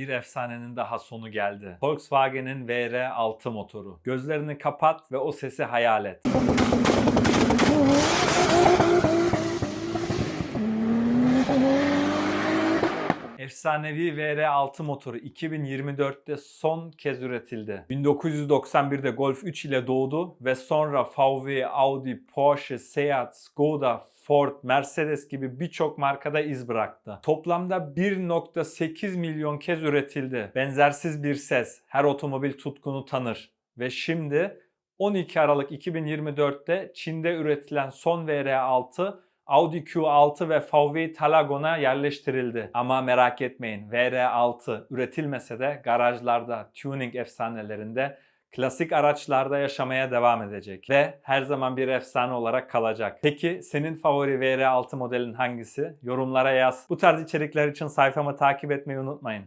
Bir efsanenin daha sonu geldi. Volkswagen'in VR6 motoru. Gözlerini kapat ve o sesi hayal et. Efsanevi VR6 motoru 2024'te son kez üretildi. 1991'de Golf 3 ile doğdu ve sonra VW, Audi, Porsche, Seat, Skoda, Ford, Mercedes gibi birçok markada iz bıraktı. Toplamda 1.8 milyon kez üretildi. Benzersiz bir ses. Her otomobil tutkunu tanır. Ve şimdi 12 Aralık 2024'te Çin'de üretilen son VR6 Audi Q6 ve VW Talagon'a yerleştirildi. Ama merak etmeyin VR6 üretilmese de garajlarda, tuning efsanelerinde, klasik araçlarda yaşamaya devam edecek ve her zaman bir efsane olarak kalacak. Peki senin favori VR6 modelin hangisi? Yorumlara yaz. Bu tarz içerikler için sayfamı takip etmeyi unutmayın.